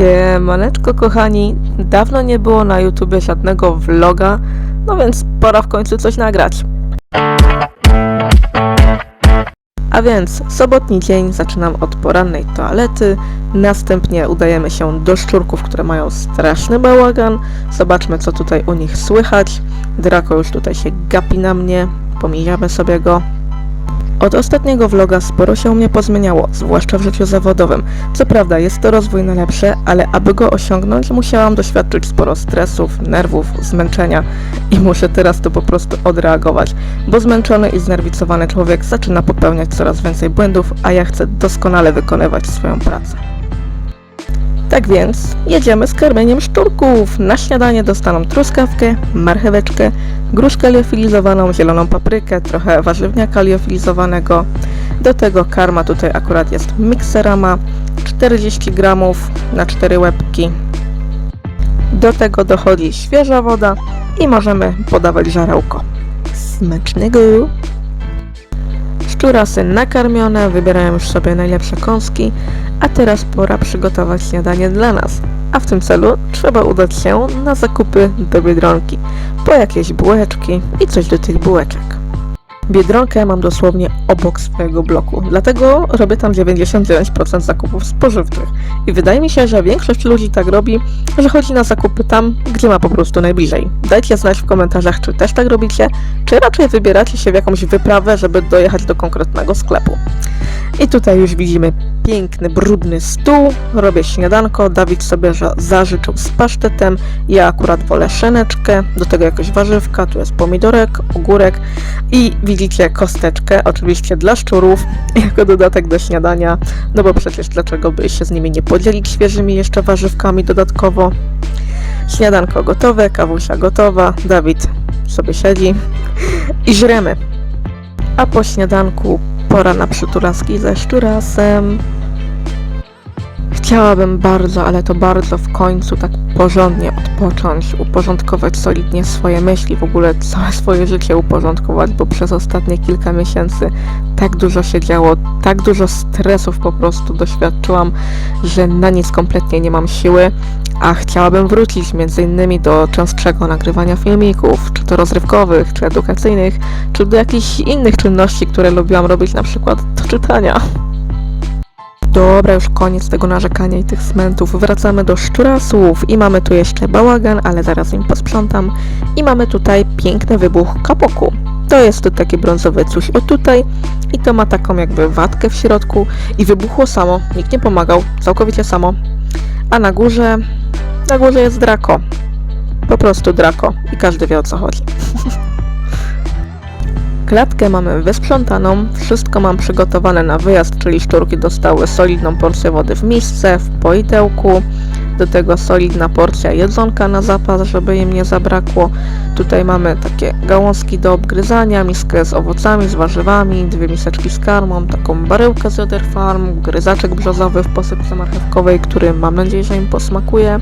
Siemaneczko kochani, dawno nie było na YouTubie żadnego vloga, no więc pora w końcu coś nagrać. A więc sobotni dzień zaczynam od porannej toalety, następnie udajemy się do szczurków, które mają straszny bałagan. Zobaczmy co tutaj u nich słychać. Draco już tutaj się gapi na mnie, pomijamy sobie go. Od ostatniego vloga sporo się u mnie pozmieniało, zwłaszcza w życiu zawodowym. Co prawda jest to rozwój na lepsze, ale aby go osiągnąć musiałam doświadczyć sporo stresów, nerwów, zmęczenia i muszę teraz to po prostu odreagować, bo zmęczony i znerwicowany człowiek zaczyna popełniać coraz więcej błędów, a ja chcę doskonale wykonywać swoją pracę. Tak więc jedziemy z karmieniem szczurków. Na śniadanie dostaną truskawkę, marcheweczkę, gruszkę liofilizowaną, zieloną paprykę, trochę warzywniaka liofilizowanego. Do tego karma tutaj akurat jest mikserama, 40 gramów na 4 łebki. Do tego dochodzi świeża woda i możemy podawać żarełko. Smacznego! Szczurasy nakarmione, wybierają już sobie najlepsze kąski, a teraz pora przygotować śniadanie dla nas. A w tym celu trzeba udać się na zakupy do Biedronki, po jakieś bułeczki i coś do tych bułeczek. Biedronkę mam dosłownie obok swojego bloku, dlatego robię tam 99% zakupów spożywczych. I wydaje mi się, że większość ludzi tak robi, że chodzi na zakupy tam, gdzie ma po prostu najbliżej. Dajcie znać w komentarzach, czy też tak robicie, czy raczej wybieracie się w jakąś wyprawę, żeby dojechać do konkretnego sklepu. I tutaj już widzimy piękny, brudny stół. Robię śniadanko. Dawid sobie za- zażyczył z pasztetem. Ja akurat wolę szeneczkę. Do tego jakoś warzywka. Tu jest pomidorek, ogórek i widzicie kosteczkę, oczywiście dla szczurów, jako dodatek do śniadania. No bo przecież dlaczego by się z nimi nie podzielić świeżymi jeszcze warzywkami dodatkowo. Śniadanko gotowe, kawusia gotowa. Dawid sobie siedzi i żremy. A po śniadanku pora na przytulaski ze szczurasem. Chciałabym bardzo, ale to bardzo w końcu tak porządnie odpocząć, uporządkować solidnie swoje myśli, w ogóle całe swoje życie uporządkować, bo przez ostatnie kilka miesięcy tak dużo się działo, tak dużo stresów po prostu doświadczyłam, że na nic kompletnie nie mam siły, a chciałabym wrócić innymi do częstszego nagrywania filmików, czy to rozrywkowych, czy edukacyjnych, czy do jakichś innych czynności, które lubiłam robić, na przykład do czytania. Dobra, już koniec tego narzekania i tych smentów. Wracamy do szczurasów i mamy tu jeszcze bałagan, ale zaraz im posprzątam. I mamy tutaj piękny wybuch kapoku. To jest to takie brązowe coś o tutaj i to ma taką jakby watkę w środku i wybuchło samo. Nikt nie pomagał, całkowicie samo. A na górze, na górze jest Draco. Po prostu Draco i każdy wie o co chodzi. Klatkę mamy wysprzątaną, wszystko mam przygotowane na wyjazd, czyli szczurki dostały solidną porcję wody w misce, w poidełku, do tego solidna porcja jedzonka na zapas, żeby im nie zabrakło. Tutaj mamy takie gałązki do obgryzania, miskę z owocami, z warzywami, dwie miseczki z karmą, taką baryłkę z Joder Farm, gryzaczek brzozowy w posypce marchewkowej, który mam nadzieję, że im posmakuje.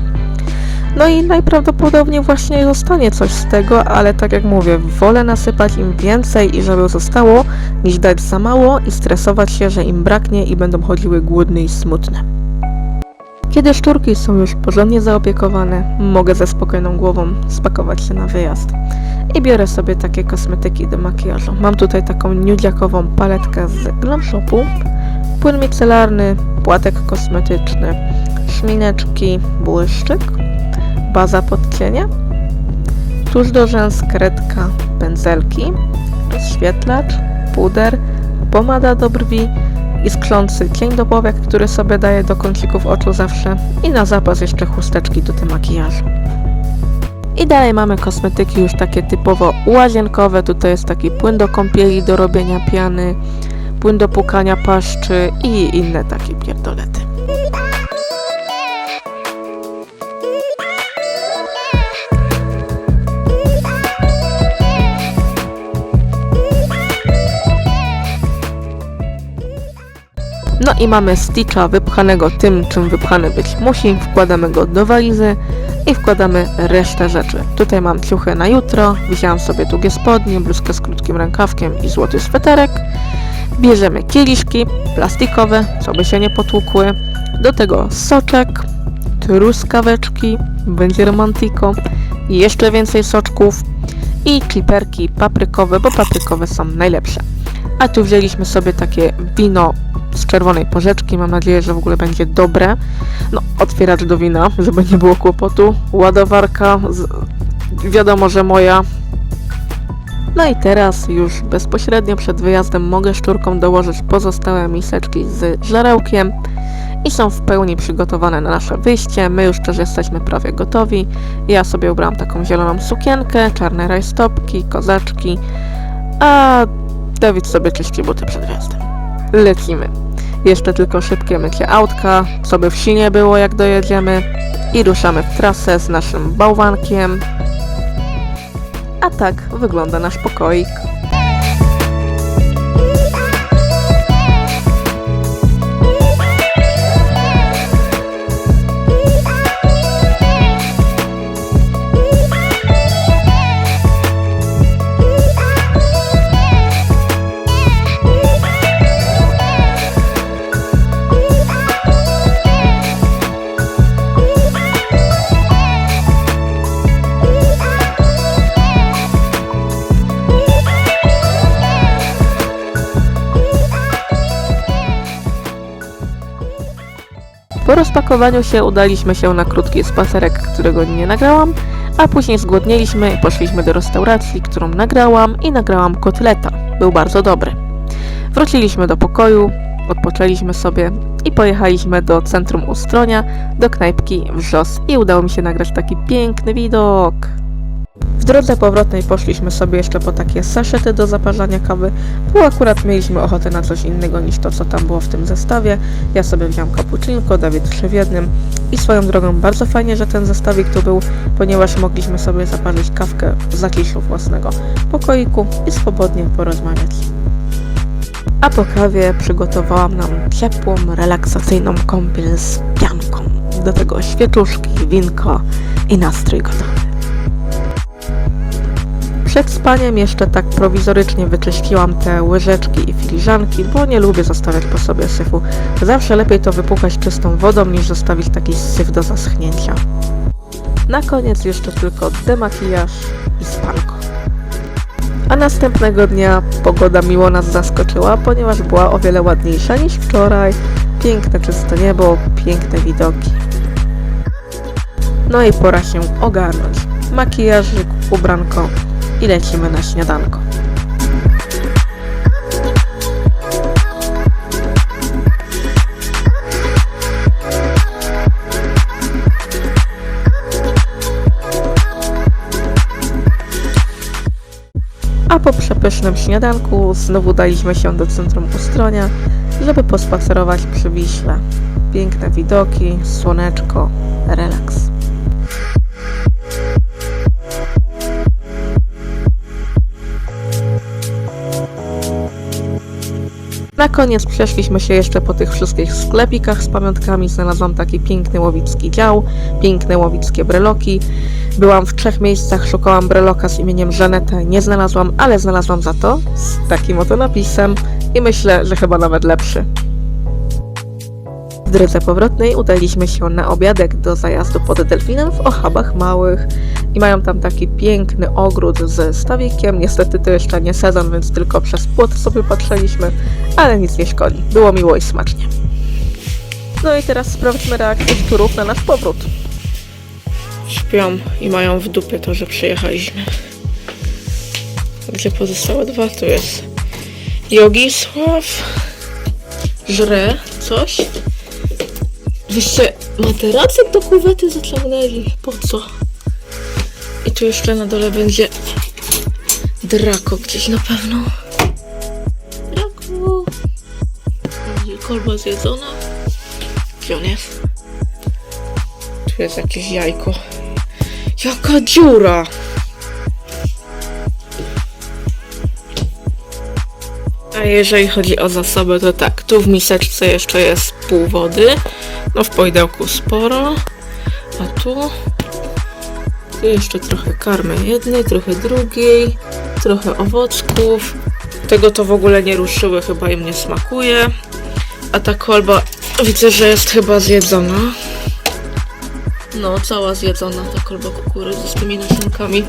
No i najprawdopodobniej właśnie zostanie coś z tego, ale tak jak mówię, wolę nasypać im więcej i żeby zostało, niż dać za mało i stresować się, że im braknie i będą chodziły głodne i smutne. Kiedy szczurki są już porządnie zaopiekowane, mogę ze spokojną głową spakować się na wyjazd. I biorę sobie takie kosmetyki do makijażu. Mam tutaj taką nudziakową paletkę z Glam Shopu, płyn micelarny, płatek kosmetyczny, szmineczki, błyszczyk, baza pod cienie, tuż do rzęs kredka, pędzelki, rozświetlacz, puder, pomada do brwi i sklący cień do powiek, który sobie daję do kącików oczu zawsze i na zapas jeszcze chusteczki do tym makijażu. I dalej mamy kosmetyki już takie typowo łazienkowe, tutaj jest taki płyn do kąpieli, do robienia piany, płyn do pukania paszczy i inne takie pierdolety. I mamy Stitcha wypchanego tym, czym wypchany być musi. Wkładamy go do walizy i wkładamy resztę rzeczy. Tutaj mam ciuchy na jutro, wziąłem sobie długie spodnie, bluzkę z krótkim rękawkiem i złoty sweterek. Bierzemy kieliszki plastikowe, co by się nie potłukły. Do tego soczek, truskaweczki, będzie romantiko, jeszcze więcej soczków i kliperki paprykowe, bo paprykowe są najlepsze. A tu wzięliśmy sobie takie wino z czerwonej porzeczki, mam nadzieję, że w ogóle będzie dobre. No, otwieracz do wina, żeby nie było kłopotu, ładowarka, z... wiadomo, że moja. No i teraz już bezpośrednio przed wyjazdem mogę szczurkom dołożyć pozostałe miseczki z żarełkiem i są w pełni przygotowane na nasze wyjście. My już też jesteśmy prawie gotowi. Ja sobie ubrałam taką zieloną sukienkę, czarne rajstopki, kozaczki, a Dawid sobie czyści buty przed wjazdem. Lecimy. Jeszcze tylko szybkie mycie autka, co by wsi nie było jak dojedziemy i ruszamy w trasę z naszym bałwankiem. A tak wygląda nasz pokoik. Po rozpakowaniu się udaliśmy się na krótki spacerek, którego nie nagrałam, a później zgłodnieliśmy i poszliśmy do restauracji, którą nagrałam i nagrałam kotleta. Był bardzo dobry. Wróciliśmy do pokoju, odpoczęliśmy sobie i pojechaliśmy do centrum Ustronia, do knajpki Wrzos i udało mi się nagrać taki piękny widok. W drodze powrotnej poszliśmy sobie jeszcze po takie saszety do zaparzania kawy, bo akurat mieliśmy ochotę na coś innego niż to, co tam było w tym zestawie. Ja sobie wziąłem cappuccinko, Dawid trzy w jednym i swoją drogą bardzo fajnie, że ten zestawik tu był, ponieważ mogliśmy sobie zaparzyć kawkę w zaciszu własnego pokoiku i swobodnie porozmawiać. A po kawie przygotowałam nam ciepłą, relaksacyjną kąpiel z pianką. Do tego świeczuszki, winko i nastrój gotowy. Przed spaniem jeszcze tak prowizorycznie wyczyściłam te łyżeczki i filiżanki, bo nie lubię zostawiać po sobie syfu. Zawsze lepiej to wypłukać czystą wodą, niż zostawić taki syf do zaschnięcia. Na koniec jeszcze tylko demakijaż i spanko. A następnego dnia pogoda miło nas zaskoczyła, ponieważ była o wiele ładniejsza niż wczoraj. Piękne czyste niebo, piękne widoki. No i pora się ogarnąć. Makijażyk, ubranko i lecimy na śniadanko. A po przepysznym śniadanku znowu daliśmy się do centrum Ustronia, żeby pospacerować przy Wiśle. Piękne widoki, słoneczko, relaks. Na koniec przeszliśmy się jeszcze po tych wszystkich sklepikach z pamiątkami. Znalazłam taki piękny łowicki dział, piękne łowickie breloki. Byłam w trzech miejscach, szukałam breloka z imieniem Żaneta, nie znalazłam, ale znalazłam za to z takim oto napisem i myślę, że chyba nawet lepszy. W drodze powrotnej udaliśmy się na obiadek do zajazdu pod Delfinem w Ochabach Małych i mają tam taki piękny ogród ze stawikiem. Niestety to jeszcze nie sezon, więc tylko przez płot sobie patrzyliśmy, ale nic nie szkodzi. Było miło i smacznie. No i teraz sprawdźmy reakcję szczurów na nasz powrót. Śpią i mają w dupie to, że przyjechaliśmy. Gdzie pozostałe dwa? Tu jest Jogisław. Żre coś. Wyście materacek do kuwety zaciągnęli. Po co? I tu jeszcze na dole będzie Drako gdzieś na pewno. Drako. Będzie kolba zjedzona. Gdzie on jest? Tu jest jakieś jajko. Jaka dziura! A jeżeli chodzi o zasoby, to tak, tu w miseczce jeszcze jest pół wody, no w poidełku sporo, a tu jeszcze trochę karmy jednej, trochę drugiej, trochę owocków, tego to w ogóle nie ruszyły, chyba im nie smakuje, a ta kolba widzę, że jest chyba zjedzona. No, cała zjedzona ta kolba kukurydzy z tymi nasionkami.